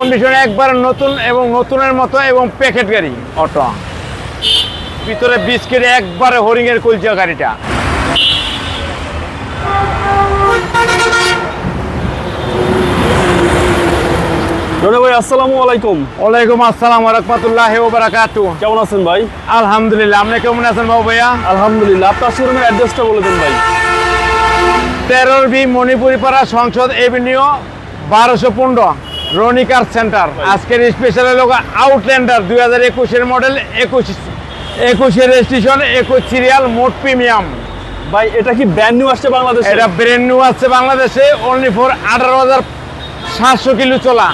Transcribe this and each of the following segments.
Condition একবার নতুন এবং নতুনের মতো এবং প্যাকেট গাড়ি অটো ভিতরে বিস্কিট একবারে হরিং এর কুলচা গাড়িটা। ভাই আসসালামু আলাইকুম। ওয়ালাইকুম আসসালাম রহমতুল্লাহ বারাকাতু কেমন আছেন ভাই? আলহামদুলিল্লাহ আপনি কেমন আছেন বাবু ভাইয়া? আলহামদুলিল্লাহ আপনার শোরুমের অ্যাড্রেসটা বলে দিন ভাই। তেরোর বি মণিপুরি পাড়া সংসদ এভিনিউ বারোশো পনেরো। রনিকার সেন্টার আজকের স্পেশাল লোক আউটল্যান্ডার দুই হাজার একুশের মডেল একুশ একুশের রেজিস্ট্রেশন একুশ সিরিয়াল মোট প্রিমিয়াম ভাই এটা কি ব্র্যান্ড নিউ আসছে বাংলাদেশে? এটা ব্রেন নিউ আসছে বাংলাদেশে অনলি ফর আঠারো হাজার সাতশো কিলো চলা।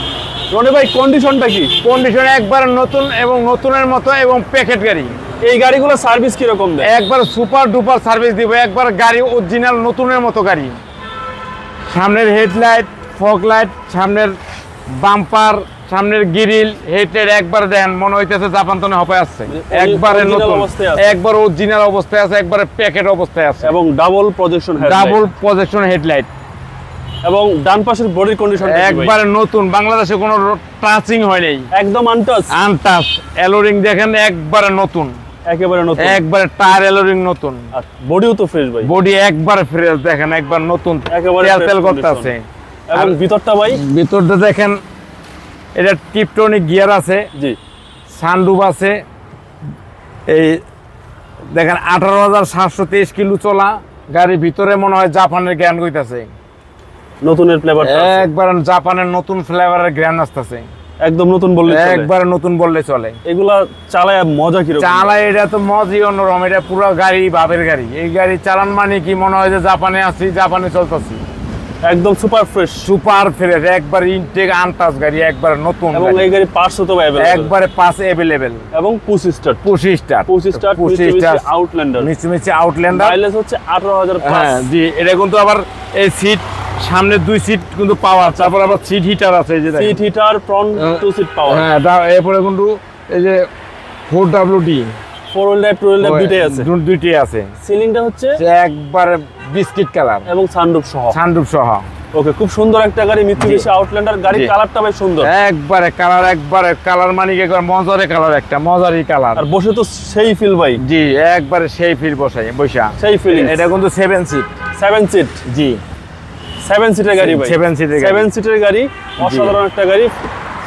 রনি ভাই কন্ডিশনটা কি? কন্ডিশন একবার নতুন এবং নতুনের মতো এবং প্যাকেট গাড়ি। এই গাড়িগুলো সার্ভিস কীরকম দেয়? একবার সুপার ডুপার সার্ভিস দিব একবার গাড়ি অরিজিনাল নতুনের মতো গাড়ি। সামনের হেডলাইট ফগ লাইট সামনের বাম্পার সামনের গ্রিল হেডলাইট একবার দেখেন মনে হইতেছে জাপান তনে হপে আসছে। একবারে নতুন একবার অরিজিনাল অবস্থায় আছে একবারে প্যাকেট অবস্থায় আছে। এবং double projection double projection headlight এবং ডান পাশের বডির কন্ডিশন একবারে নতুন বাংলাদেশে কোনো টাচিং হয় নাই। একদম আনটাচ আনটাচ এলোরিং দেখেন একবারে নতুন। একেবারে নতুন। একবারে টায়ার এলোরিং নতুন। বডিও তো ফ্রেশ ভাই। বডি একবারে ফ্রেশ দেখেন একবার নতুন একেবারে তেল condition। করতেছে। এবং ভিতরটা ভাই? ভিতরটা দেখেন এটা টিপটনিক গিয়ার আছে জি। আছে এই দেখেন আঠারো হাজার সাতশো তেইশ কিলো চলা গাড়ির ভিতরে মনে হয় জাপানের জ্ঞান নতুনের ফ্লেভার একবার জাপানের নতুন ফ্লেভারের জ্ঞান আসতেছে। একদম নতুন বললে। একবার নতুন বললে চলে। এগুলা চালায় মজা কীরকম? চালা এটা তো মজই অন্যরকম এটা পুরো গাড়ি বাপের গাড়ি। এই গাড়ি চালান মানে কি? মনে হয় যে জাপানে আছি জাপানে চলতেছি। একদম সুপার ফ্রেশ। সুপার ফ্রেশ একবার ইনটেক আনটাচ গাড়ি একবার নতুন এবং এই গাড়ি পার্টস তো ভাই একবারে পাস অ্যাভেলেবেল এবং পুশ স্টার্ট। পঁচিশ স্টার পুশ স্টার্ট পঁচিশ star Outlander Mitsubishi Outlander mileage হচ্ছে আঠারো হাজার হ্যাঁ জি এটা কিন্তু আবার এই সিট সামনে দুই সিট কিন্তু পাওয়ার তারপর আবার সিট হিটার আছে এই যে seat heater front two seat power হ্যাঁ এরপরে কিন্তু এই যে four W D four wheel drive two wheel drive দুইটাই আছে। দুইটাই আছে। সিলিংটা হচ্ছে একবারে বিস্কিট কালার। এবং সানরুফ সহ। সানরুফ সহ। ওকে খুব সুন্দর একটা গাড়ি মিত্সুবিশি আউটল্যান্ডার গাড়ির কালারটা বেশ সুন্দর। একবারে কালার একবারে কালার মানে কি একবার মজারে কালার একটা মজারই কালার আর বসে তো সেই ফিল ভাই। জি একবারে সেই ফিল বসাই বৈশা সেই ফিলিং এটা কিন্তু সেভেন সিট সেভেন সিট জি। সেভেন সিটের গাড়ি ভাই। seat এর গাড়ি। সেভেন সিটের গাড়ি অসাধারণ একটা গাড়ি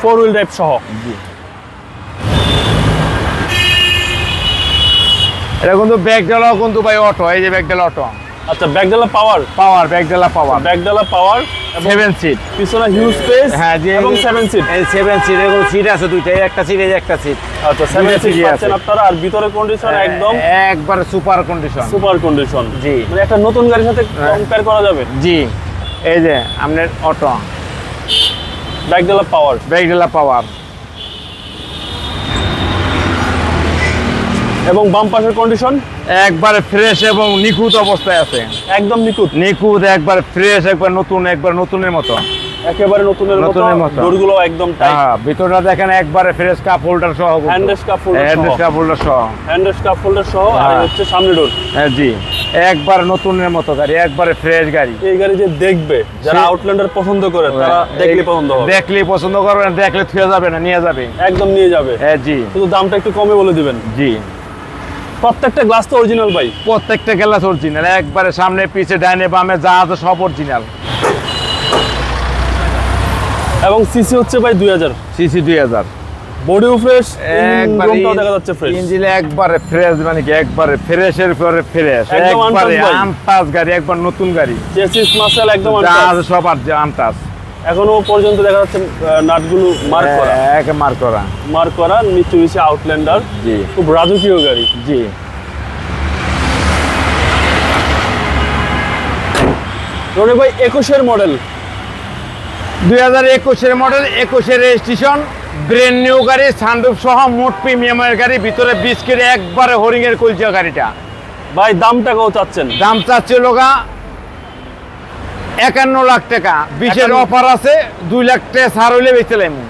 ফোর হুইল ড্রাইভ সহ। জি। এটা কিন্তু ব্যাগডালাও কিন্তু ভাই অটো এই যে ব্যাগডালা অটো আচ্ছা ব্যাকডালা পাওয়ার পাওয়ার ব্যাগডালা পাওয়ার ব্যাকডালা পাওয়ার সেভেন সিট পিছনে হিউজ স্পেস হ্যাঁ জি এবং সেভেন সিট এই সেভেন সিট এগুলো সিট আছে দুইটা এই একটা সিট এই একটা সিট আচ্ছা সেভেন সিট পাচ্ছেন আছে। আপনারা আর ভিতরে কন্ডিশন একদম একবারে সুপার কন্ডিশন সুপার কন্ডিশন জি। মানে একটা নতুন গাড়ির সাথে হ্যাঁ। কম্পেয়ার করা যাবে। জি। এই যে আপনার অটো ব্যাকডালা পাওয়ার ব্যাগডালা পাওয়ার এবং বাম পাশের কন্ডিশন একবারে ফ্রেশ এবং নিখুঁত অবস্থায় আছে। একদম নিখুঁত? নিখুঁত একবার ফ্রেশ একবার নতুন একবার নতুনের মতো। একেবারে নতুনের মতো। ডোরগুলো একদম টাইট হ্যাঁ ভিতরটা দেখেন একবারে ফ্রেশ কাপ হোল্ডার সহ handles cup holder handles cup holder সহ। হ্যান্ডেস কাপ হোল্ডার সহ আর হ্যাঁ। হচ্ছে সামনে ডোর হ্যাঁ জি। একবার নতুনের মতো গাড়ি একবারে ফ্রেশ গাড়ি। এই গাড়ি যে দেখবে যারা আউটল্যান্ডার পছন্দ করে তারা দেখলে পছন্দ হবে। দেখলেই পছন্দ করবে না দেখলে থুয়ে যাবে না নিয়ে যাবে। একদম নিয়ে যাবে। হ্যাঁ জি। শুধু দামটা একটু কমে বলে দিবেন। জি। প্রত্যেকটা গ্লাস তো অরিজিনাল ভাই। প্রত্যেকটা গ্লাস অরিজিনাল একবারে সামনে পিছে ডাইনে বামে যা আছে সব অরিজিনাল এবং সিসি হচ্ছে ভাই দুই হাজার। সিসি দুই হাজার। বডিও ফ্রেশ একবারে দেখা যাচ্ছে ফ্রেশ ইঞ্জিনে একবারে ফ্রেশ মানে কি একবারে ফ্রেশের পরে ফ্রেশ একবারে আনটাস গাড়ি একবার নতুন গাড়ি। চেসিস মাসেল একদম যা আছে সব আর আনটাস এখনও পর্যন্ত দেখা যাচ্ছে নাটগুলো মার্ক করা। এক মার করা। মার্ক করা মিচুবিশি আউটল্যান্ডার জি। খুব রাজকীয় গাড়ি। জি। রনি ভাই একুশের মডেল দুই হাজার একুশের মডেল একুশের রেজিস্ট্রেশন ব্রেন নিউ গাড়ি সানরুফ সহ মোট প্রিমিয়ামের গাড়ি ভিতরে বিস্কিট একবারে হরিং এর কুলচা গাড়িটা। ভাই দামটা কত চাচ্ছেন? দাম চাচ্ছে লোকা একান্ন লাখ টাকা। বিশের অফার আছে দুই লাখ টাকা ছাড় হইলে বেঁচে লাইমু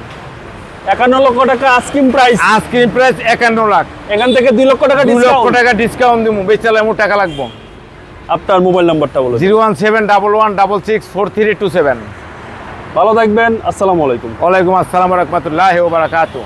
একান্ন লক্ষ টাকা আস্কিম প্রাইস আজকের প্রাইস একান্ন লাখ। এখান থেকে দুই লক্ষ টাকা দুই লক্ষ টাকা ডিসকাউন্ট দিব বেঁচে লাইমু টাকা লাগবো। আপনার মোবাইল নাম্বারটা বলে zero one seven double one double six four three two seven ভালো থাকবেন আসসালামু আলাইকুম ওয়ালাইকুম আসসালাম রহমতুল্লাহ বারাকাতু